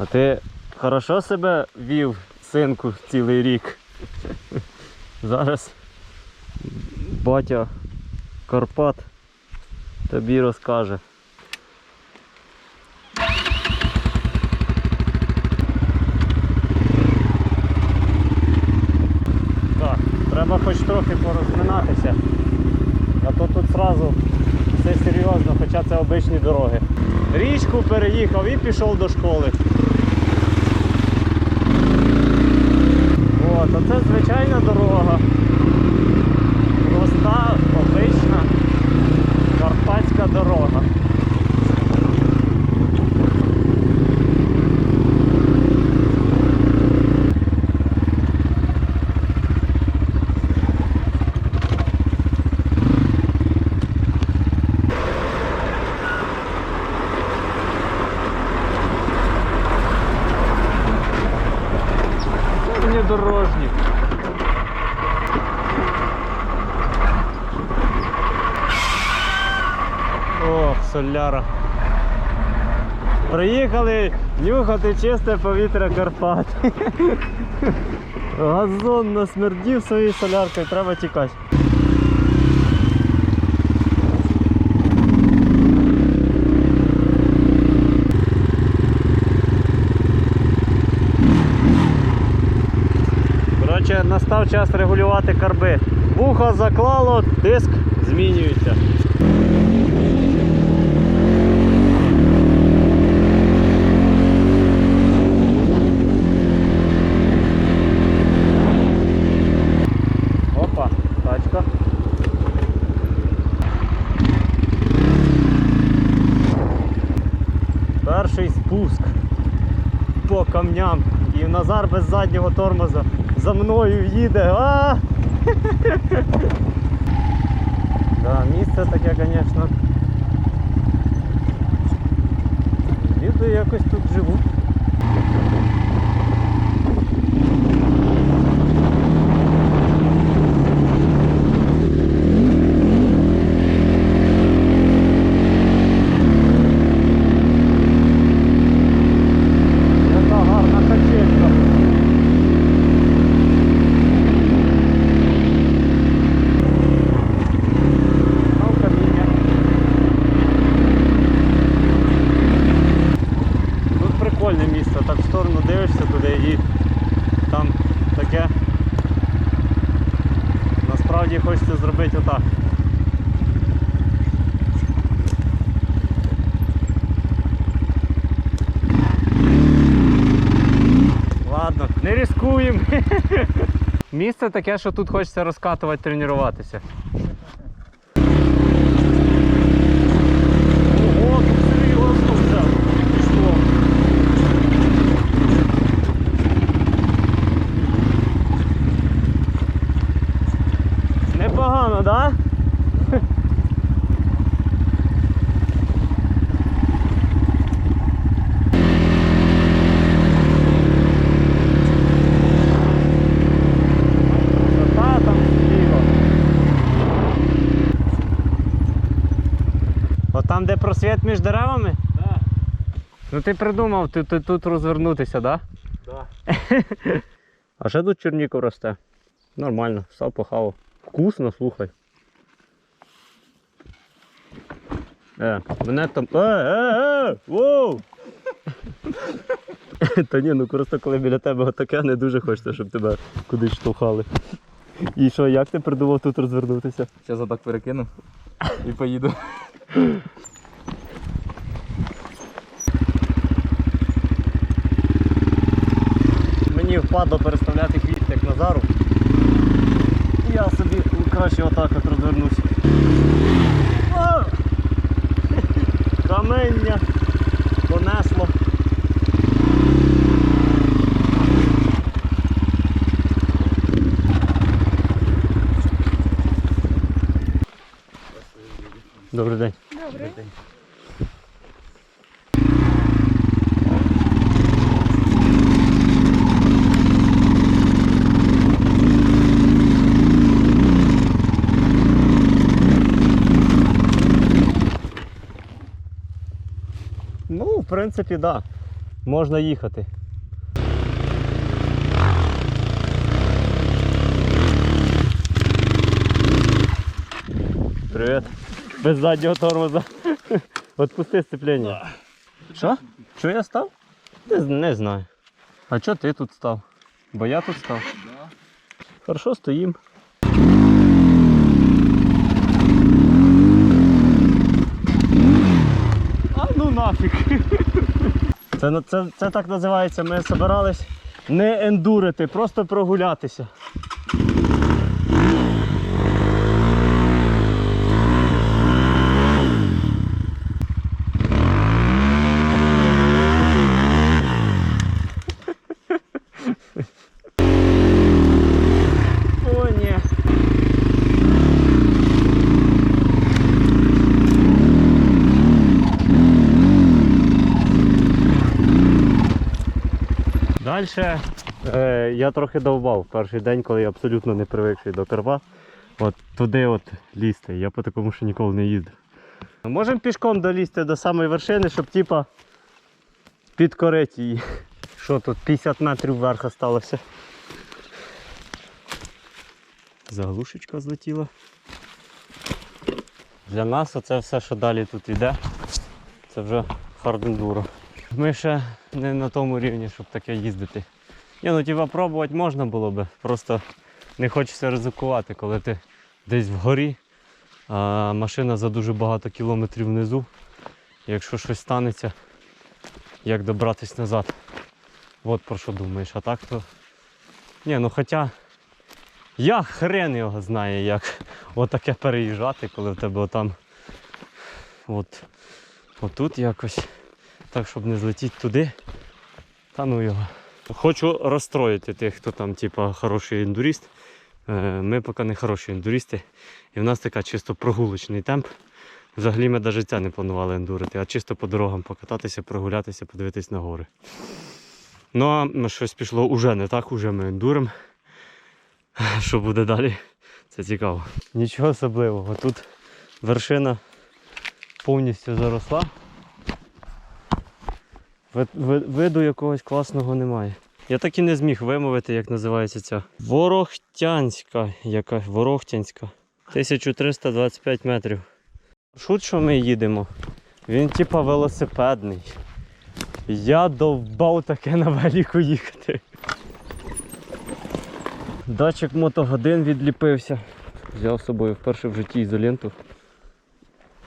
А ти хорошо себе вів, синку, цілий рік. Зараз батя Карпат тобі розкаже. Так, треба хоч трохи порозминатися. А то тут зразу все серйозно, хоча це обичні дороги. Річку переїхав і пішов до школи. От, це звичайна дорога. Соляра. Приїхали нюхати чисте повітря Карпат. Газон насмердів своєю соляркою, треба тікати. Настав час регулювати карби. Вухо заклало, тиск змінюється. Опа, тачка. Перший спуск камням. І Назар без заднього тормоза за мною їде. А! Да, місце таке, звісно. Діти якось тут живуть. Яка гарна качелька. Ну, каміння. Тут прикольне місце, так в сторону дивишся туди і там таке. Насправді хочеться зробити отак. Ладно, не. Місце таке, що тут хочеться розкатувати, тренуватися. Ого, тут серйозно все пішло. Непогано, так? Да? Та там зліва. От там, де просвіт між деревами? Да, Ну ти придумав ти, ти, тут розвернутися, так? да. Да? А ще тут черніку росте. Нормально, став похавав. Вкусно, слухай. Е, мене там. Е, е, е! Воу! Та ні, ну просто коли біля тебе отаке, не дуже хочеться, щоб тебе кудись штовхали. І що, як ти придумав тут розвернутися? Зараз отак перекину і поїду. Мені впадло переставляти хвіст як Назару. Я собі краще отак от розвернусь. Камення понесло. Добрий день. Добре. Ну, в принципі, так. Да. можна їхати. Привіт. Без заднього тормоза. Отпусти сцеплення. Що? Що я став? Не, не знаю. А чого ти тут став? Бо я тут став. Хорошо, стоїм. А ну нафіг. Це, це, це так називається. Ми збирались не ендурити, просто прогулятися. Далі е, я трохи довбав перший день, коли я абсолютно не привикший до Карпат. От туди от лізти. Я по такому ще ніколи не їздив. Можемо пішком долізти до самої вершини, щоб типа підкорити її. Що тут 50 метрів вверх осталося. Заглушечка злетіла. Для нас оце все, що далі тут йде, це вже хардендуро. Ми ще не на тому рівні, щоб таке їздити. Ні, ну типа пробувати можна було би, просто не хочеться ризикувати, коли ти десь вгорі, а машина за дуже багато кілометрів внизу. Якщо щось станеться, як добратись назад. От про що думаєш, а так то. Ні, ну хоча я хрен його знає, як отаке переїжджати, коли в тебе отам от, отут якось. Так, щоб не злетіти туди. Та ну його. Хочу розстроїти тих, хто там, типа, хороший ендуріст. Е, Ми поки не хороші ендурісти. І в нас така чисто прогулочний темп. Взагалі ми навіть це не планували ендурити, а чисто по дорогам покататися, прогулятися, подивитись на гори. Ну а щось пішло уже не так, уже ми ендуримо. Що буде далі? Це цікаво. Нічого особливого. Тут вершина повністю заросла. Ви- ви- Виду якогось класного немає. Я так і не зміг вимовити, як називається ця. Ворохтянська. Яка Ворохтянська. 1325 метрів. Маршрут, що ми їдемо, він типа велосипедний. Я довбав таке на велику їхати. Датчик мотогодин відліпився. Взяв з собою вперше в житті ізоленту.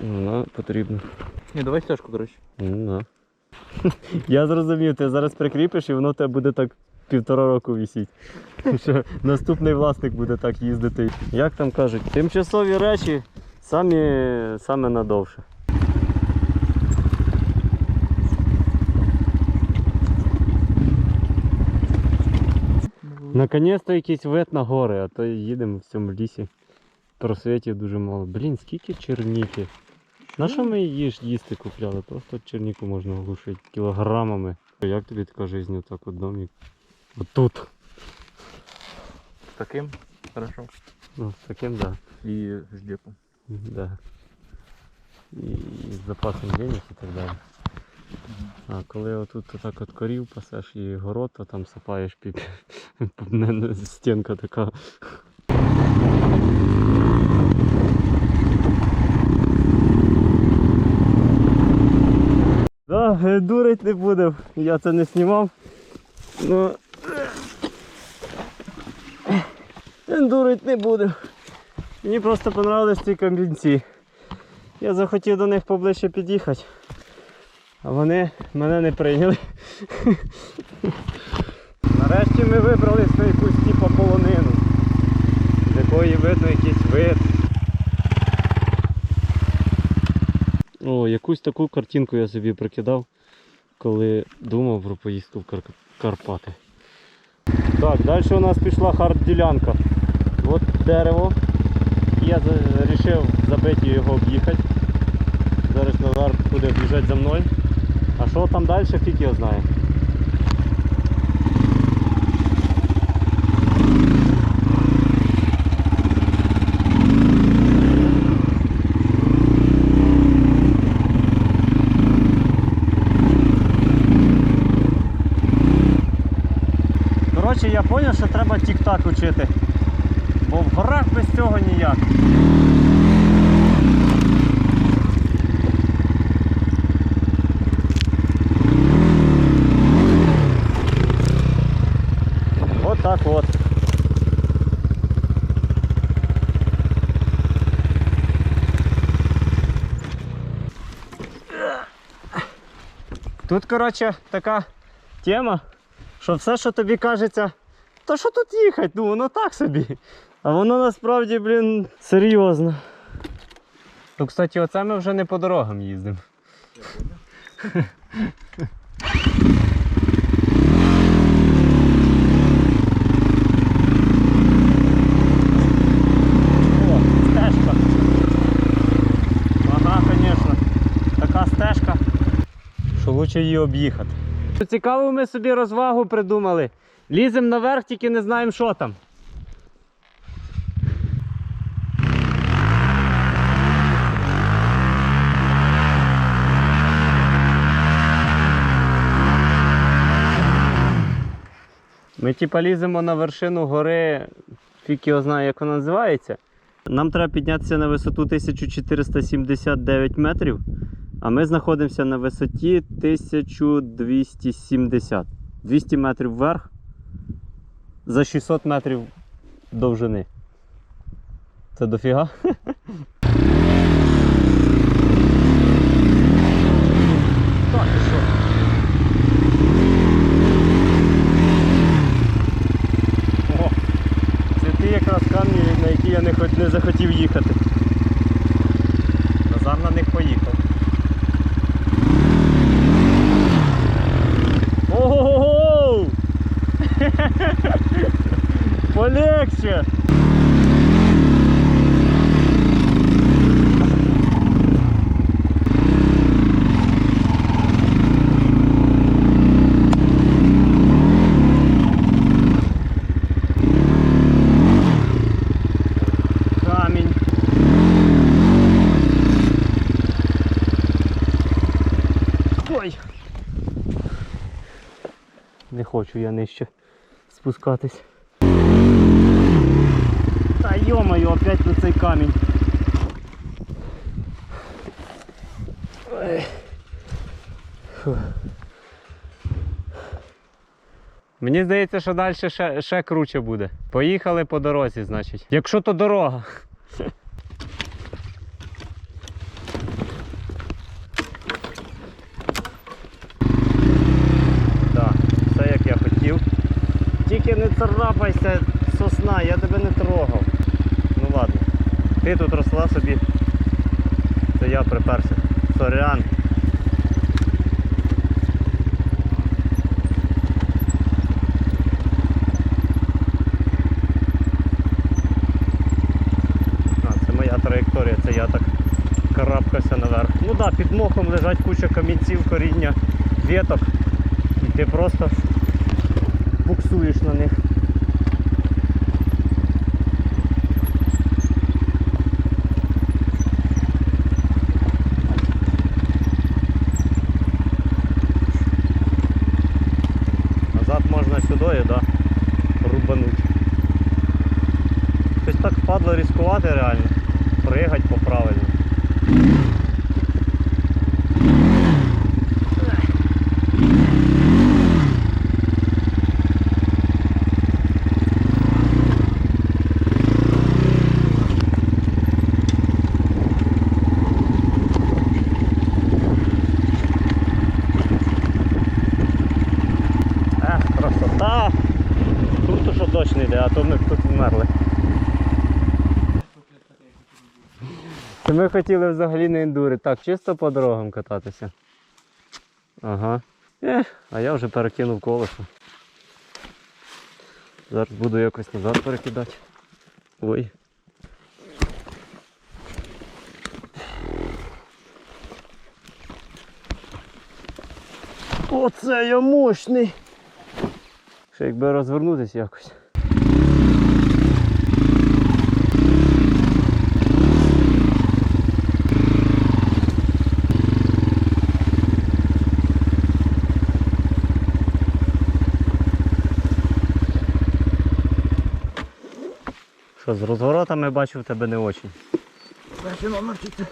Вона потрібна. Ні, давай стяжку, коротше. Ну, да. Я зрозумів, ти зараз прикріпиш і воно тебе буде так півтора року висіть. Що наступний власник буде так їздити. Як там кажуть, тимчасові речі самі, саме надовше. Наконець-то якийсь вид на гори, а то їдемо в цьому лісі. Просвітів дуже мало. Блін, скільки черніки. На що ми її ж їсти купляли? Просто черніку можна глушити кілограмами. Як тобі така життя, так от домик? От тут. Таким. Хорошо. Ну, з таким, да. І ждепом. Да. І з запасом денег і так далі. А коли отут так от корів пасеш і город, то там сапаєш під стінка така. Да, е, дурить не будемо. Я це не знімав. Ну. Дурить не будемо. Мені просто понравились ці камінці. Я захотів до них поближче під'їхати, а вони мене не прийняли. Нарешті ми вибрались на якусь типу полонину, з якої видно якийсь вид. О, якусь таку картинку я собі прикидав, коли думав про поїздку в Кар- Карпати. Так, далі у нас пішла хард-ділянка. От дерево. Я вирішив забити його об'їхати. Зараз Назар буде біжати за мною. А що там далі, фіг його знає. Коротше, я зрозумів, що треба тік-так учити. Бо в горах без цього ніяк. Вот так вот. Тут, коротше, така тема, що все, що тобі кажеться, то що тут їхати, ну воно так собі. А воно насправді, блін, серйозно. Ну, кстати, оце ми вже не по дорогам їздимо. Що лучше її об'їхати. Цікаву ми собі розвагу придумали. Ліземо наверх, тільки не знаємо, що там. Ми типа ліземо на вершину гори, фіг його знає, як вона називається. Нам треба піднятися на висоту 1479 метрів, а ми знаходимося на висоті 1270. 200 метрів вверх за 600 метрів довжини. Це дофіга? Я не захотів їхати. Назар на них поїхав. Полегче! Не хочу я нижче спускатись. Та йомаю, опять тут цей камінь. Ой. Фу. Мені здається, що далі ще, ще круче буде. Поїхали по дорозі, значить. Якщо то дорога. Так, все як я хотів. Тільки не царапайся, сосна, я тебе не трогав. Ну ладно. Ти тут росла собі. Це я приперся. Сорян. Це моя траєкторія, це я так карабкався наверх. Ну да, під мохом лежать куча камінців, коріння, віток. І ти просто буксуєш на них. Назад можна сюди, да, рубануть. Щось так впадло різкувати реально. Пригать по правильно. Красота! Круто, що дощ не йде, а то ми тут вмерли. Це ми хотіли взагалі на ендури. Так, чисто по дорогам кататися. Ага. Ех, а я вже перекинув колесо. Зараз буду якось назад перекидати. Ой. Оце я мощний що якби розвернутися якось. Що, з розворотами бачив тебе не очі. Бачимо, мартіте.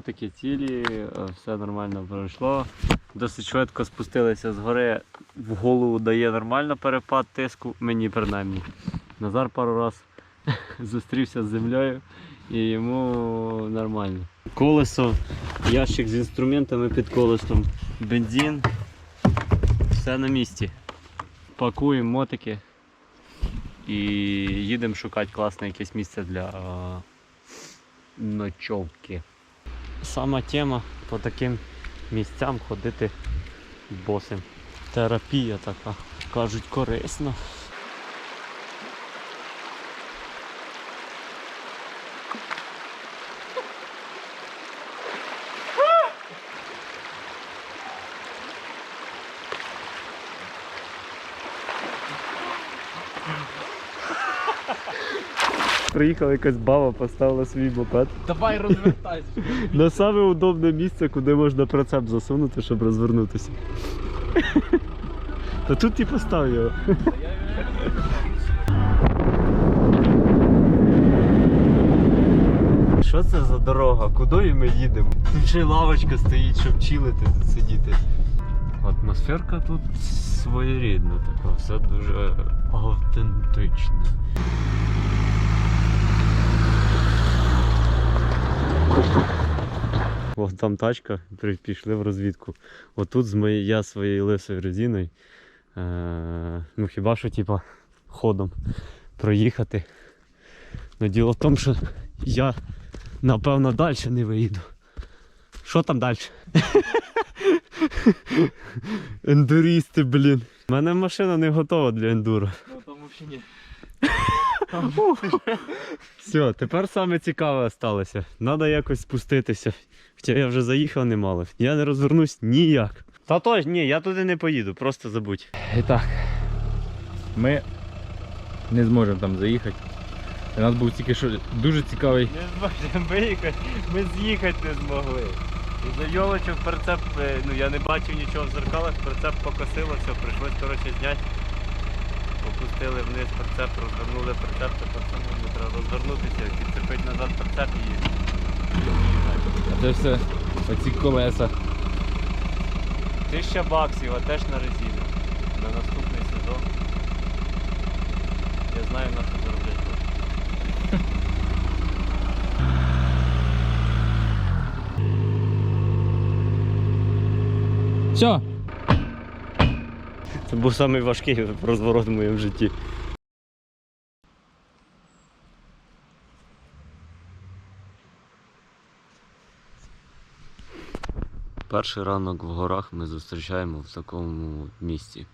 Мотики цілі, е, все нормально пройшло. Досить швидко спустилися з гори, в голову дає нормально перепад тиску, мені принаймні. Назар пару раз зустрівся з землею і йому нормально. Колесо, ящик з інструментами під колесом, бензин, все на місці. Пакуємо мотики і їдемо шукати класне якесь місце для е, ночовки. Сама тема по таким місцям ходити босим. Терапія така, кажуть, корисна. Приїхала якась баба, поставила свій мопед. Давай розвертайся. На саме удобне місце, куди можна прицеп засунути, щоб розвернутися. Та тут і постав його. Що це за дорога? Куди ми їдемо? Тут ще й лавочка стоїть, щоб чилити тут сидіти. Атмосферка тут своєрідна така, все дуже автентичне. О, там тачка, пішли в розвідку. Отут з моєю, я своєю лисою резиною. Е, ну хіба що типа ходом проїхати. Ну діло в тому, що я напевно далі не виїду. Що там далі? Ендурісти, блін. У мене машина не готова для ендуро. Ну там взагалі ні. Все, тепер саме цікаве сталося. Надо якось спуститися. Хоча я вже заїхав немало. Я не розвернусь ніяк. Та то ж ні, я туди не поїду, просто забудь. І так. Ми не зможемо там заїхати. У нас був тільки що дуже цікавий. Не зможемо виїхати, ми з'їхати не змогли. І за йолочок прицеп, е, ну я не бачив нічого в зеркалах, прицеп покосило, все, прийшлось коротше зняти. Опустили вниз прицеп, розвернули прицеп, тепер самому треба розвернутися, підцепити назад прицеп і. А це все оці колеса. Тисяча баксів, а теж на резину. На наступний сезон. Я знаю на що зароблять. Все. Це був найважкий розворот в моєму житті. Перший ранок в горах ми зустрічаємо в такому місці.